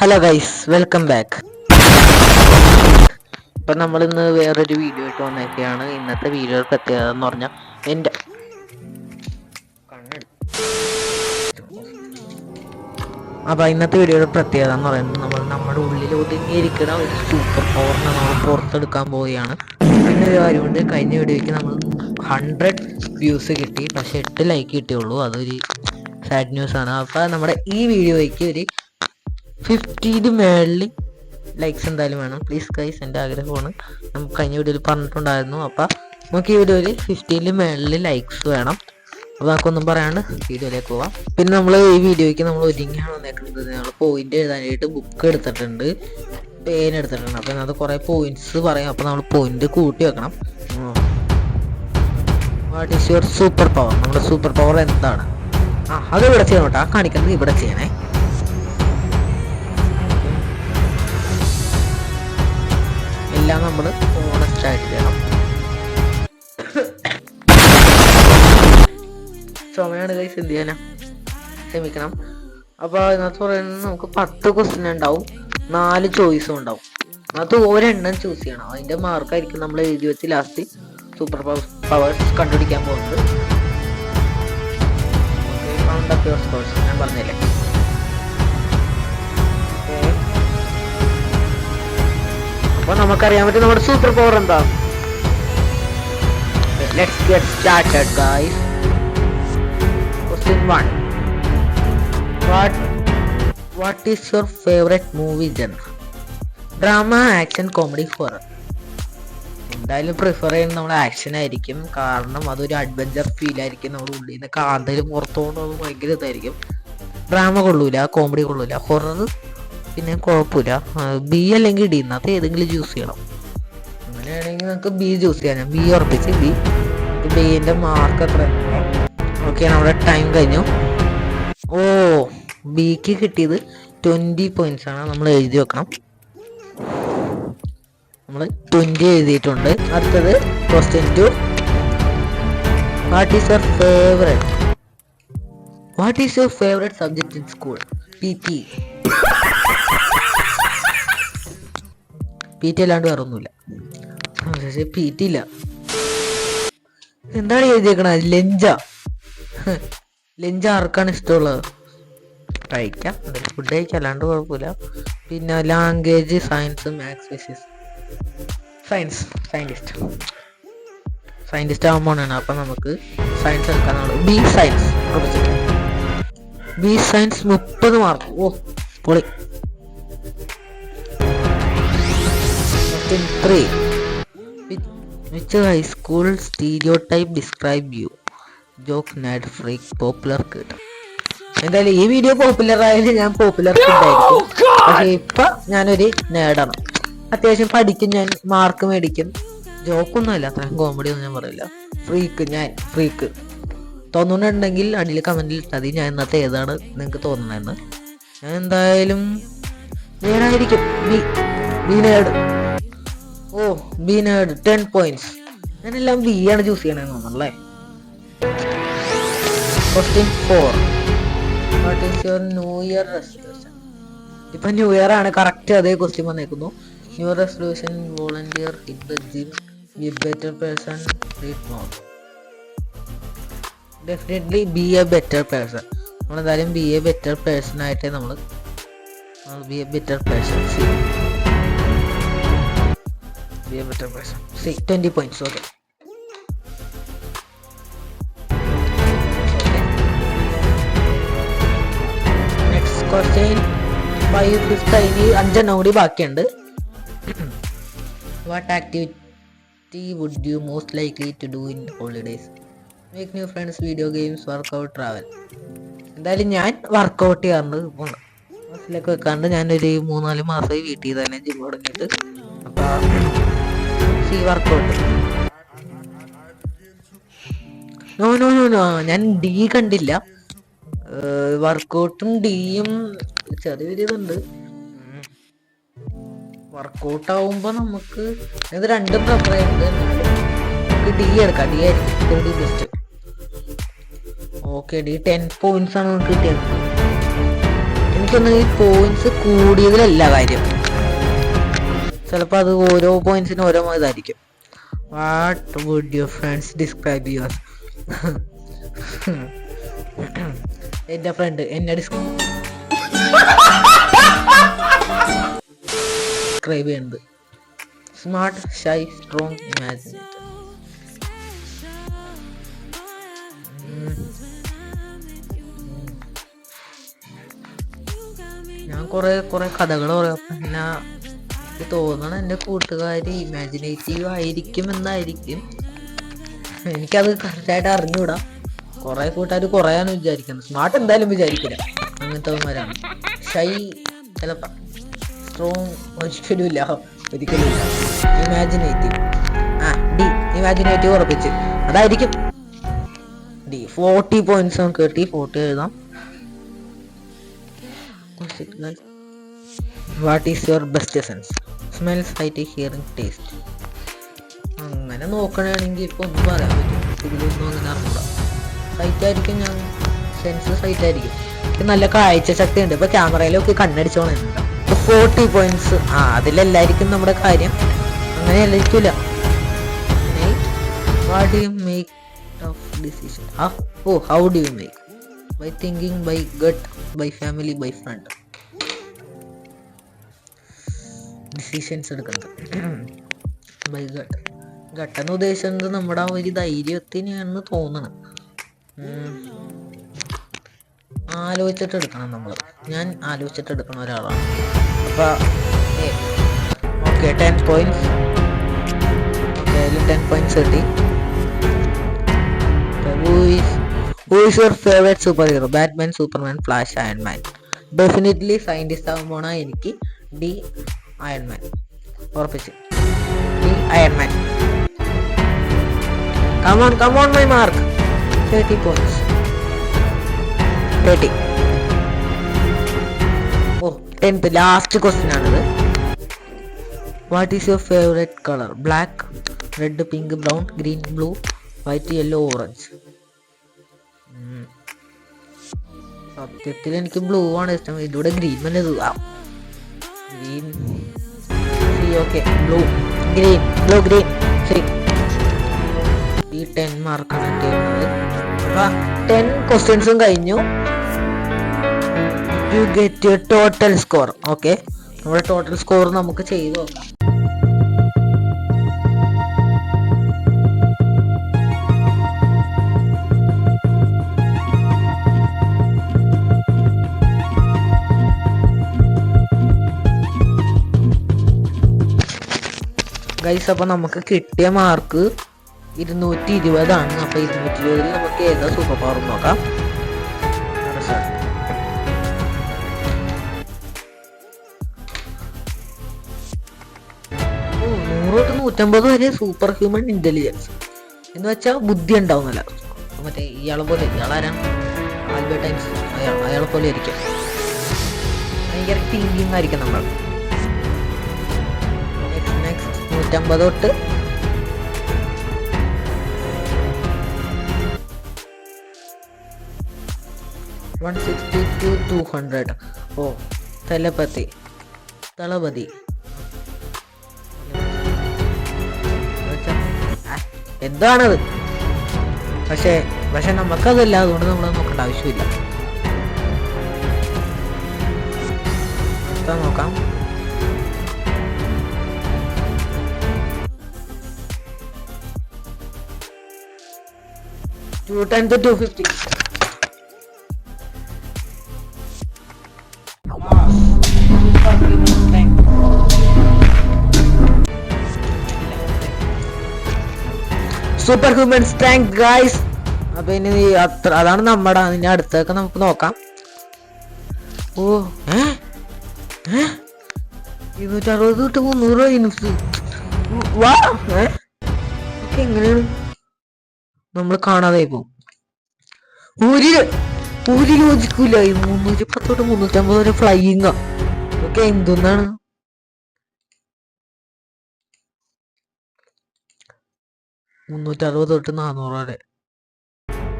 Hello guys welcome back ഇപ്പം നമ്മൾ ഇന്ന് വേറൊരു വീഡിയോ ആയിട്ട് വന്നേക്കുകയാണ് ഇന്നത്തെ വീഡിയോ പ്രത്യേകത എന്ന് പറഞ്ഞാൽ എന്റെ അപ്പോൾ ഇന്നത്തെ വീഡിയോയുടെ പ്രത്യേകത എന്ന് പറയുന്നത് നമ്മൾ നമ്മുടെ ഉള്ളിൽ ഒതുങ്ങിയിരിക്കുന്ന ഒരു സൂപ്പർ പവറിനെ നമ്മൾ പുറത്തെടുക്കാൻ പോവുകയാണ്. പിന്നെ ഒരു കാര്യമുണ്ട് കഴിഞ്ഞ വീഡിയോയ്ക്ക് നമ്മൾ ഹൺഡ്രഡ് വ്യൂസ് കിട്ടി. പക്ഷെ എട്ട് ലൈക്ക് കിട്ടിയുള്ളൂ. അതൊരു സാഡ് ന്യൂസ് ആണ്. അപ്പോൾ നമ്മുടെ ഈ വീഡിയോയ്ക്ക് ഒരു ഫിഫ്റ്റീന് മേളിൽ ലൈക്സ് എന്തായാലും വേണം. പ്ലീസ് ഗൈസ് എന്റെ ആഗ്രഹമാണ്. നമുക്ക് കഴിഞ്ഞ വീഡിയോയിൽ പറഞ്ഞിട്ടുണ്ടായിരുന്നു. അപ്പോൾ നമുക്ക് ഈ വീഡിയോയിൽ ഫിഫ്റ്റീന് മേളിൽ ലൈക്സ് വേണം. അപ്പോൾ നമുക്കൊന്നും പറയാണ്ട് വീഡിയോയിലേക്ക് പോവാം. പിന്നെ നമ്മൾ ഈ വീഡിയോയ്ക്ക് നമ്മൾ ഒരുങ്ങിയാണ് വന്നേക്കുന്നത്. നമ്മൾ പോയിന്റ് എഴുതാനായിട്ട് ബുക്ക് എടുത്തിട്ടുണ്ട്. പേൻ എടുത്തിട്ടുണ്ട്. അപ്പോൾ അത് കുറേ പോയിന്റ്സ് പറയാം. അപ്പോൾ നമ്മൾ പോയിന്റ് കൂട്ടി വെക്കണം. What is your super power നമ്മുടെ സൂപ്പർ പവർ എന്താണ്? ആ അത് ഇവിടെ ചെയ്യണം കേട്ടോ. ആ കാണിക്കുന്നത് ഇവിടെ ചെയ്യണേ. നമ്മൾ ഓണസ്റ്റ് ചുമയാണ് കൈ എന്ത് ചെയ്യാനാ? ക്ഷമിക്കണം. അപ്പോൾ അതിനകത്ത് പറയുന്നത് നമുക്ക് പത്ത് ക്വസ്റ്റ്യൻ ഉണ്ടാവും. നാല് ചോയ്സും ഉണ്ടാവും. അതിനകത്ത് ഒരെണ്ണം ചൂസ് ചെയ്യണം. അതിന്റെ മാർക്കായിരിക്കും നമ്മൾ എഴുതി വെച്ച് ലാസ്റ്റ് സൂപ്പർ പവേഴ്സ് കണ്ടുപിടിക്കാൻ പോകുന്നത്. ഞാൻ പറഞ്ഞില്ലേ? അപ്പൊ നമുക്കറിയാൻ പറ്റും നമ്മുടെ സൂപ്പർ പവർ എന്താ? Get started guys question 1 what what is your favourite movie genre drama action comedy horror എന്തായാലും പ്രിഫർ ചെയ്യുന്നത് നമ്മൾ ആക്ഷൻ ആയിരിക്കും. കാരണം അതൊരു അഡ്വഞ്ചർ ഫീൽ ആയിരിക്കും. നമ്മുടെ ഉള്ളിൽ നിന്ന് കാന്തയിൽ പുറത്തോണ്ട് ഭയങ്കര ഇതായിരിക്കും. ഡ്രാമ കൊള്ളൂല കോമഡി കൊള്ളൂല. ഹൊറർ പിന്നെ കുഴപ്പമില്ല. ബി അല്ലെങ്കിൽ ഡി ഇന്നത്തെ ഏതെങ്കിലും ചൂസ് ചെയ്യണം. അങ്ങനെയാണെങ്കിൽ നമുക്ക് ബി ചൂസ് ചെയ്യാം. ബി ഉറപ്പിച്ച് ബി. ബിന്റെ മാർക്ക് എത്ര ഓക്കെ നമ്മുടെ ടൈം കഴിഞ്ഞു. ഓ ബിക്ക് കിട്ടിയത് ട്വന്റി പോയിന്റ്സ് ആണ്. നമ്മൾ എഴുതി വെക്കണം. നമ്മൾ ട്വന്റി എഴുതിയിട്ടുണ്ട്. അടുത്തത് question two what is your favourite what is your favourite subject in school P T P T അല്ലാണ്ട് വേറെ ഒന്നുമില്ല പി ടി ഇല്ല. എന്താണ് എഴുതിയേക്കണത് ലഞ്ച. ലഞ്ച് ആർക്കാണ് ഇഷ്ടമുള്ളത്? കഴിക്കാം. ഫുഡ് കഴിക്കാം. അല്ലാണ്ട് കുഴപ്പമില്ല. പിന്നെ language science maths physics science scientist scientist ആകുമ്പോഴാണ് അപ്പം നമുക്ക് സയൻസ് എടുക്കാനുള്ളത്. ബി സയൻസ് ബി സയൻസ് മുപ്പത് മാർക്ക് ഓ പൊളി. Question three. Which, which high school stereotype describe you? Joke, nerd, freak, popular kid. എന്തായാലും ഈ വീഡിയോ പോപ്പുലർ ആയാലും ഞാൻ പോപ്പുലർ കിഡായിരിക്കും പക്ഷെ ഇപ്പൊ ഞാനൊരു നേടണം. അത്യാവശ്യം പഠിക്കും ഞാൻ മാർക്ക് മേടിക്കും. ജോക്കൊന്നുമല്ല അത്രയും കോമഡി ഒന്നും ഞാൻ പറയില്ല. ഫ്രീക്ക് ഞാൻ ഫ്രീക്ക് തോന്നുന്നുണ്ടെങ്കിൽ അടിയിൽ കമന്റിൽ ഇട്ടാൽ ഞാൻ ഇന്നത്തെ ഏതാണ് നിങ്ങൾക്ക് തോന്നുന്നതെന്ന് ഞാൻ എന്തായാലും നേടായിരിക്കും നീ നീ നേട്. ഓ ബീനേഡ് ടെൻ പോയിന്റ്സ് ഞാനെല്ലാം ബി ആണ് ചൂസ് ചെയ്യണമെന്ന് തോന്നുന്നല്ലേ? Question four what is your new year resolution ഇപ്പൊ ന്യൂ ഇയർ ആണ് കറക്റ്റ് അതേ question വന്നേക്കുന്നു. New resolution volunteer better person definitely be a better person നമ്മളെന്തായാലും ബി എ ബെറ്റർ പേഴ്സൺ ആയിട്ടേ നമ്മൾ be a better person C be a better person. See, 20 points. Okay. Next question five fifth ഇനി അഞ്ചെണ്ണം കൂടി ബാക്കിയുണ്ട് what activity would you most likely to do in holidays make new friends video games workout travel എന്തായാലും ഞാൻ workout ചെയ്യാറുണ്ട് ഇപ്പോൾ ബസ്സിലൊക്കെ വെക്കാണ്ട് ഞാനൊരു മൂന്നാൽ മാസമായി വീട്ടിൽ തന്നെ ജിം തുടങ്ങിയിട്ട് അപ്പോൾ C workout no no no no ഞാൻ ഡി കണ്ടില്ല. വർക്കൗട്ടും ഡിയും ചെറിയൊരു ഇതുണ്ട് വർക്കൗട്ട് ആവുമ്പോ നമുക്ക് ഇത് രണ്ടും ചെയ്യുന്നുണ്ട് നമുക്ക് ഡി എടുക്കാം. ഡി ആയിരിക്കും D best okay D ten points ആണ് നമുക്ക് കിട്ടിയത്. എനിക്കൊന്ന് ഈ പോയിന്റ്സ് കൂടിയതിലല്ല കാര്യം. ചിലപ്പോൾ അത് ഓരോ പോയിന്റ്സിനും ഓരോ ഇതായിരിക്കും. What would your friends describe your എന്റെ ഫ്രണ്ട് എന്നെ ഡിസ്ക്രൈബ് ചെയ്യുന്നത്. സ്മാർട്ട് ഷൈ സ്ട്രോങ് ഞാൻ കുറെ കുറെ കഥകൾ പറയാം. പിന്നെ എനിക്ക് തോന്നണം എന്റെ കൂട്ടുകാര് ഇമാജിനേറ്റീവ് ആയിരിക്കും എന്നായിരിക്കും എനിക്കത് കറക്റ്റായിട്ട് അറിഞ്ഞൂടാ. കുറെ കൂട്ടുകാർ കുറയാനും വിചാരിക്കുന്നു. സ്മാർട്ട് എന്തായാലും വിചാരിക്കില്ല. അങ്ങനത്തെവന്മാരാണ്. ഷൈ ചിലപ്പോൾ സ്ട്രോങ് ഒരിക്കലും ഇല്ല. ഒരിക്കലും ഇല്ല. ഇമാജിനേറ്റീവ് ആ ഡി ഇമാജിനേറ്റീവ് ഉറപ്പിച്ച്. അതായിരിക്കും. ഡി ഫോർട്ടി പോയിന്റ്സ് നമുക്ക് കിട്ടി. ഫോർട്ടി എഴുതാം. What is your best sense smell sight hearing taste അങ്ങനെ നോക്കണമെങ്കിൽ ഇപ്പോൾ ഒന്നും പറയാൻ പറ്റും ഇതിലൊന്നും അങ്ങനെ അറിഞ്ഞൂടാ. സൈറ്റ് ആയിരിക്കും ഞാൻ. സെൻസ് സൈറ്റ് ആയിരിക്കും. എനിക്ക് നല്ല കാഴ്ച ശക്തി ഉണ്ട് ഇപ്പൊ ക്യാമറയിലൊക്കെ കണ്ണടിച്ചോളുന്നുണ്ട് ഫോർട്ടി പോയിന്റ്സ് ആ അതിലെല്ലായിരിക്കും നമ്മുടെ കാര്യം. അങ്ങനെ അല്ലായിരിക്കില്ല what you make tough decision oh how do you make by thinking by gut by family by friend decisions എടുക്കുന്നത്. ബൈ ഗട്ട് ഘട്ടം ഉദ്ദേശിക്കുന്നത് നമ്മുടെ ആ ഒരു ധൈര്യത്തിനാണെന്ന് തോന്നണം. ആലോചിച്ചിട്ട് എടുക്കണം നമ്മൾ ഞാൻ ആലോചിച്ചിട്ട് എടുക്കുന്ന ഒരാളാണ്. അപ്പം okay ten points ten points കിട്ടി. Who's your favourite superhero Batman Superman Flash Ant Man definitely scientist ആകുമ്പോഴാണ് എനിക്ക് ഡി അയൺമാൻ ഉറപ്പിച്ച്. Iron Man come on come on my mark thirty points thirty oh tenth last question ആണിത്. What is your favourite colour black red pink brown green blue white yellow orange സത്യത്തിൽ എനിക്ക് blue ആണ് ഇഷ്ടം. ഇതിലൂടെ green തന്നെ green okay blue green blue green ശരി ഈ ten മാർക്കാണ് കിട്ടിയിരുന്നത് ടെൻ ക്വസ്റ്റ്യൻസും കഴിഞ്ഞു you get total score okay നമ്മുടെ ടോട്ടൽ സ്കോർ നമുക്ക് ചെയ്തു നോക്കാം ഗൈസ് അപ്പൊ നമുക്ക് കിട്ടിയ മാർക്ക് ഇരുന്നൂറ്റി ഇരുപതാണ് അപ്പൊ ഇരുന്നൂറ്റി ഇരുപതിൽ നമുക്ക് ഏതാ സൂപ്പർ പവർ നോക്കാം. നൂറ് നൂറ്റമ്പത് വരെ സൂപ്പർ ഹ്യൂമൻ ഇന്റലിജൻസ് എന്ന് വെച്ചാൽ ബുദ്ധി ഉണ്ടാവുന്നല്ല. മറ്റേ ഇയാളെ പോലെ ഇയാളാരാ? Albert Einstein. അയാൾ അയാളെ പോലെ ആയിരിക്കും. ഭയങ്കര തിങ്കിങ് ആയിരിക്കും നമ്മൾ നൂറ്റമ്പത് തൊട്ട്. One sixty to two hundred ഓ തലപതി തളപതി. എന്താണത്? പക്ഷേ പക്ഷെ നമുക്കതല്ല അതുകൊണ്ട് നമ്മൾ നോക്കേണ്ട ആവശ്യമില്ല. നോക്കാം. Two ten to two fifty superhuman strength guys അപ്പൊ ഇനി അത്ര അതാണ് നമ്മുടെ ഇനി അടുത്തൊക്കെ നമുക്ക് നോക്കാം. ഓ ഇരുന്നൂറ്ററുപത് തൊട്ട് മുന്നൂറ് വാ ഏ? എങ്ങനെയാണ്? നമ്മൾ കാണാതെ പോകും. ഒരു ഒരു യോജിക്കൂല ഈ മുന്നൂറ്റി പത്തോട്ട് തൊട്ട് മുന്നൂറ്റമ്പത് വരെ ഫ്ലൈയിങ് ഒക്കെ എന്തൊന്നാണ്? മുന്നൂറ്റി അറുപത് തൊട്ട് നാനൂറ് വരെ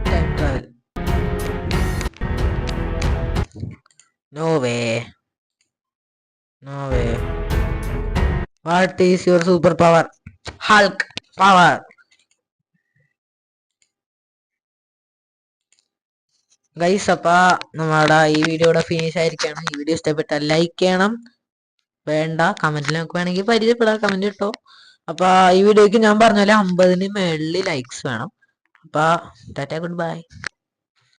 time travel no way no way what is your superpower Hulk power guys അപ്പൊ നമ്മുടെ ഈ വീഡിയോയുടെ ഫിനിഷ് ആയിരിക്കണം. ഈ വീഡിയോ ഇഷ്ടപ്പെട്ടാൽ ലൈക്ക് ചെയ്യണം. വേണ്ട. കമന്റിൽ നമുക്ക് വേണമെങ്കിൽ പരിചയപ്പെടാം. കമന്റ് ഇട്ടോ. അപ്പൊ ഈ വീഡിയോക്ക് ഞാൻ പറഞ്ഞ പോലെ അമ്പതിന് മേളിൽ ലൈക്സ് വേണം. അപ്പൊ ടാറ്റ ഗുഡ് ബൈ